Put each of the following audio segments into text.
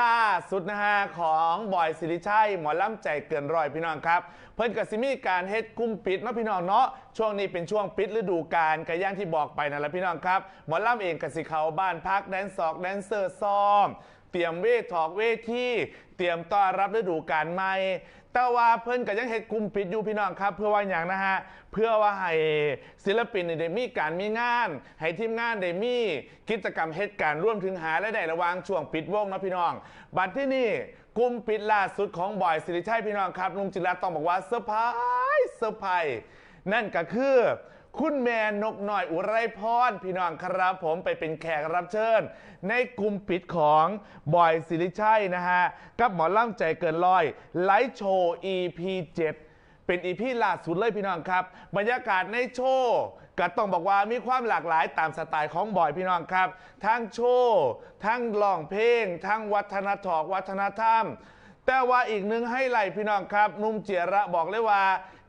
ล่าสุดนะฮะของบอยสิริชัยหมอล่ำใจเกินร้อยพี่น้องครับ เพิ่นกับซิมีการเฮ็ดกุ้มปิดเนาะพี่น้องเนาะช่วงนี้เป็นช่วงปิดฤดูกาลกระย่างที่บอกไปนั่นแหละพี่น้องครับหมอล่ำเองกับสิเขาบ้านพักแดนซอกแดนเซอร์ซ้อม ตรียมเวทถอกเวทีเตรียมต้อนรับฤดูกาลใหม่ แต่ว่าเพิ่นก็ยังเฮ็ดกลุ่มปิดอยู่พี่น้องครับ เพื่อว่าอย่างนะฮะ เพื่อว่าให้ศิลปินได้มีการมีงาน ให้ทีมงานได้มีกิจกรรมเฮ็ดการร่วมถึงหาและได้ระวางช่วงปิดวงนะพี่น้อง บัดที่นี่กลุ่มปิดล่าสุดของบอยสิริชัยพี่น้องครับลุงจิรัตต้องบอกว่าเซอร์ไพรส์เซอร์ไพรส์นั่นก็คือ คุณแม่นกหน่อยอุไรพรพี่น้องครับผมไปเป็นแขกรับเชิญ ในกลุ่มปิดของบอยสิริชัยนะฮะ กับหมอล่ำใจเกินร้อย ไลฟ์โชว์ EP 7 เป็น EP ล่าสุดเลยพี่น้องครับ บรรยากาศในโชว์ก็ต้องบอกว่ามีความหลากหลายตามสไตล์ของบอยพี่น้องครับ ทั้งโชว์ทั้งร้องเพลง ทั้งวัฒนธรรมวัฒนธรรมแต่ว่าอีกหนึ่งให้ไหลพี่น้องครับ นุ่มเจียระบอกเลยว่า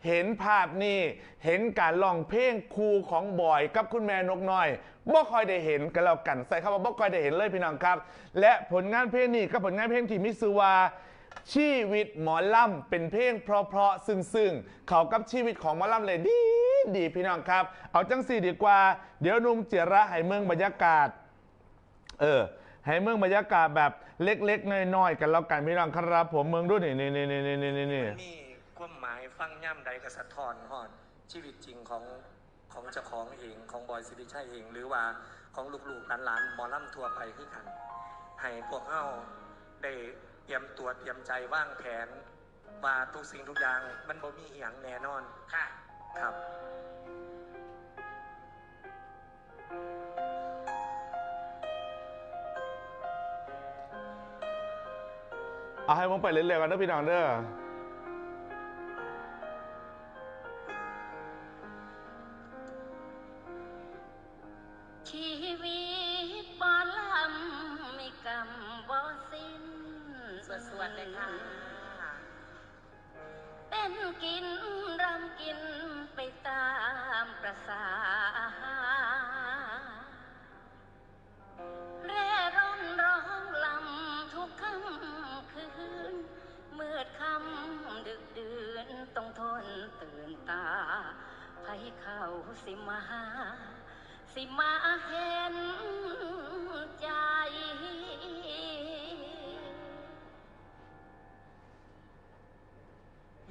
เห็นภาพนี้เห็นการร้องเพลงครูของบอยกับคุณแม่นกน้อยบ่ค่อยได้เห็นกันแล้วกัน ใส่คำว่าบ่ค่อยได้เห็นเลยพี่น้องครับ และผลงานเพลงนี้กับผลงานเพลงที่มิซอวาชีวิตหมอลำเป็นเพลงเพราะๆซึ้งๆ เขากับชีวิตของหมอลำเลยดีดีพี่น้องครับ เอาจังสี่ดีกว่า เดี๋ยวนุ่มเจระให้เมืองบรรยากาศ เออให้เมืองบรรยากาศแบบเล็กๆน้อยๆกันแล้วกันพี่น้องครับผมเมืองด้วยนี่นี่นี่นี่นี่นี่นี่ ความหมายฟังย่ำใดกสะท้อนฮอดชีวิตจริงของของเจ้าของเองของบอยสิริชัยเอง หรือว่าของลูกๆหลานๆหมอลำทั่วไปคือกัน ให้พวกเฮาได้เตรียมตัวเตรียมใจวางแผนว่าทุกสิ่งทุกอย่างมันบ่มีอหย่างแน่นอนค่ะ ครับ เอาให้ผมไปเรื่อยๆกันนะพี่น้องเด้อ ชีวิตบอลำไม่กำบ่สิ้นสวดสวดเลยค่ะ เป็นกินรำกินไปตามประสาเร่ร่อนร้องลำทุกค่ำคืนมืดค่ำดึกดื่นต้องทนตื่นตาให้เขาสิมา สิมาเห็นใจ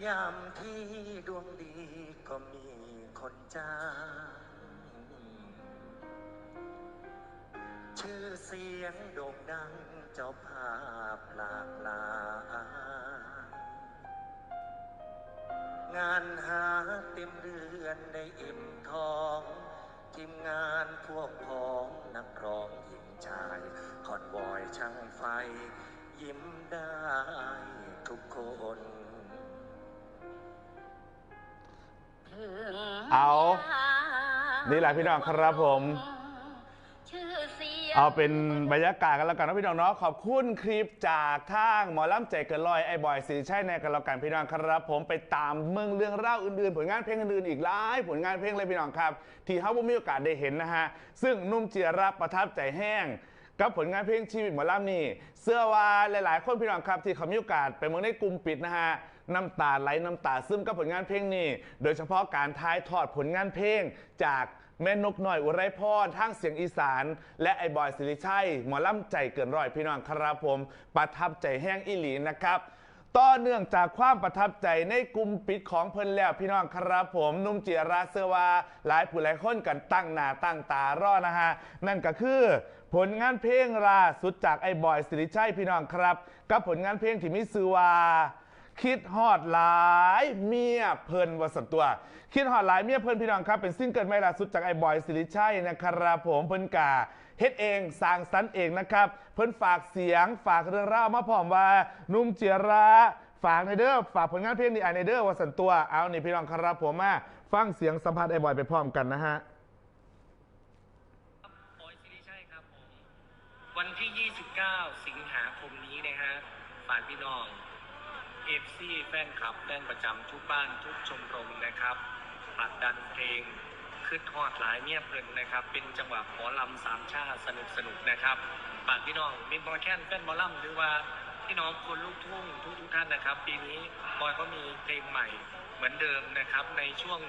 ยามที่ดวงดีก็มีคนจ้างชื่อเสียงโด่งดังเจ้าภาพหลากหลายงานหาเต็มเดือนได้อิ่มทอง ทีมงานพวกพ้องนักร้องหญิงชาย คอนบอยช่างไฟ ยิ้มได้ทุกคนถึงเอายามนี่แหละพี่น้องครับผมชื่อ เอาเป็นบรรยากาศกันแล้วกันนะพี่น้องเนาะขอบคุณคลิปจากทางหมอลำใจเกินลอยไอ้บอยสีใช่ในกันแล้วกันพี่น้องครับ ผมไปตามเมืองเรื่องเล่าอื่นๆ ผลงานเพลงอื่นๆอีกหลายผลงานเพลงเลยพี่น้องครับ ที่เขาบ่มีโอกาสได้เห็นนะฮะซึ่งนุ่มเจียรับประทับใจแห้งกับผลงานเพลงชีวิตหมอลำนี่เสื้อว่าหลายๆ คนพี่น้องครับ ที่เขามีโอกาสไปเมืองในกลุ่มปิดนะฮะน้ำตาไหลน้ำตาซึมกับผลงานเพลงนี้โดยเฉพาะการท้ายทอดผลงานเพลงจาก แม่นกหน่อยอุไรพรทางเสียงอีสาน และไอ้บอยสิริชัยหมอล่ำใจเกินร้อยพี่น้องครับผม ประทับใจแห้งอีหลีนะครับต่อเนื่องจากความประทับใจในกลุ่มปิดของเพิ่นแล้วพี่น้องครับผมนุ่มจีราเซอวาหลายผู้หลายคนกันตั้งหน้าตั้งตารอนะฮะนั่นก็คือผลงานเพลงล่าสุดจากไอ้บอยสิริชัยพี่น้องครับ กับผลงานเพลงที่มีชื่อว่า คิดฮอดหลายเมียเพิ่นวสันตัว คิดฮอดหลายเมียเพิ่นพี่น้องครับ เป็นซิงเกิลใหม่ล่าสุดจากไอ้บอยสิริชัยนะครับผมเพิ่นกาเฮ็ดเองสร้างสรรค์เองนะครับ เพิ่นฝากเสียงฝากเรื่องราวมาพร้อมว่านุ่มเจียระฝากในเด้อฝากผลงานเพลงนี้อ่านในเด้อวสันตัวเอานี่พี่น้องครับผมมาฟังเสียงสัมภาษณ์ไอ้บอยไปพร้อมกันนะฮะบอยซิริชัยครับผมวันที่ 29 สิงหาคมนี้นะฮะฝากพี่น้อง ซี่แฟนคลับแฟนประจำทุกบ้านทุกชมรมนะครับผลักดันเพลงขึ้นทอดหลายเมียบเพลินนะครับ เป็นจังหวะหมอลำสามชาติสนุกสนุกๆนะครับฝากพี่น้องมิตรบอลแคนแฟนบอลลัมหรือว่าพี่น้องคนลูกทุ่งทุกทุกๆท่านนะครับ ปีนี้บอยก็มีเพลงใหม่เหมือนเดิมนะครับ ในช่วง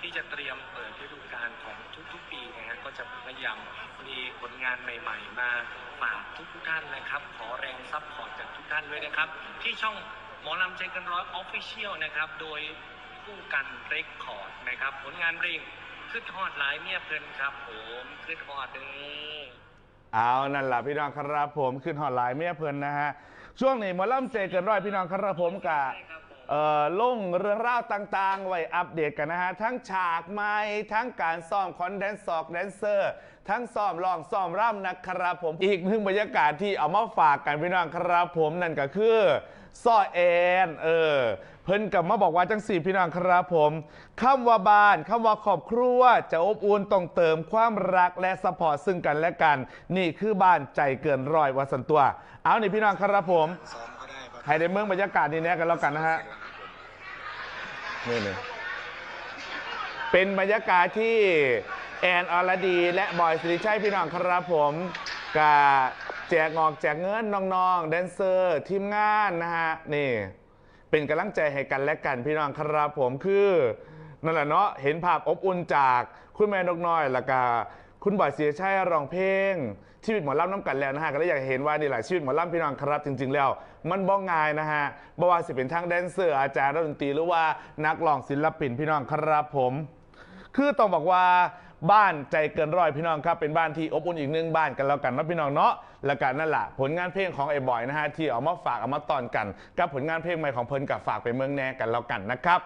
ที่จะเตรียมเปิดฤดูกาลของทุกๆปีนะฮะก็จะพยายามมีผลงานใหม่ ๆ มาฝากทุกทุกๆท่านนะครับ ขอแรงซัพพอร์ตจากทุกท่านด้วยนะครับ ที่ช่อง หมอลำใจเกันร้อยออฟฟิเชียลนะครับ โดยคู่กันเรคคอร์ดนะครับ ผลงานเพลงขึ้นฮอดหลายเมียเพลินครับผมขึ้นฮอดเด้อ เอานั่นแหละพี่น้องครับผมขึ้นฮอตไลน์เมียเพลินนะฮะช่วงนี้หมอล่ำเจเกินร้อยพี่น้องครับผมกับ เอ่อลงเรื่องราวต่างๆ ไว้อัปเดตกันนะฮะ ทั้งฉากไม้ทั้งการซ้อมคอนเดนซอกแดนเซอร์ ทั้งซ้อมร้องซ้อมร่ำนะครับผมอีกหนึ่งบรรยากาศที่เอามาฝากกันพี่น้องครับผมนั่นก็คือซ้อแอนเออเพิ่นกลับมาบอกว่าจังสี่พี่น้องครับผมคำว่าบ้านคำว่าครอบครัวจะอบอุ่นต้องเติมความรักและสปอร์ตซึ่งกันและกัน นี่คือบ้านใจเกินร้อยวัสันตัว เอานี่พี่น้องครับผม ซ้อม ให้ได้เมืองบรรยากาศนี้แน่กันแล้วกันนะฮะนี่นี่เป็นบรรยากาศที่แอนอรดี และบอยสิริชัยพี่น้องครับผมกับแจกงอกแจกเงินน้องๆแดนเซอร์ทีมงานนะฮะนี่ เป็นกำลังใจให้กันและกันพี่น้องครับผมคือนั่นแหละเนาะเห็นภาพอบอุ่นจากคุณแม่นกน้อยแล้วก็ คุณบอยเสียชัยร้องเพลง ชีวิตหมอลำน้ำกันแล้วนะฮะก็เลยอยากเห็นว่านี่แหละชีวิตหมอลำพี่น้องครับ จริง ๆ แล้ว มันบ้องง่ายนะฮะบ่ว่าสิเป็นทั้งแดนเซอร์อาจารย์ดนตรีหรือว่านักร้องศิลปินพี่น้องครับผม คือต้องบอกว่าบ้านใจเกินร้อยพี่น้องครับเป็นบ้านที่อบอุ่นอีกหนึ่งบ้านกันแล้วกันนะพี่น้องเนาะแล้วกันนั่นแหละผลงานเพลงของไอ้บอยนะฮะที่เอามาฝากเอามาตอนกัน กับผลงานเพลงใหม่ของเพิ่นกับฝากไปเมืองแน่กันแล้วกันนะครับ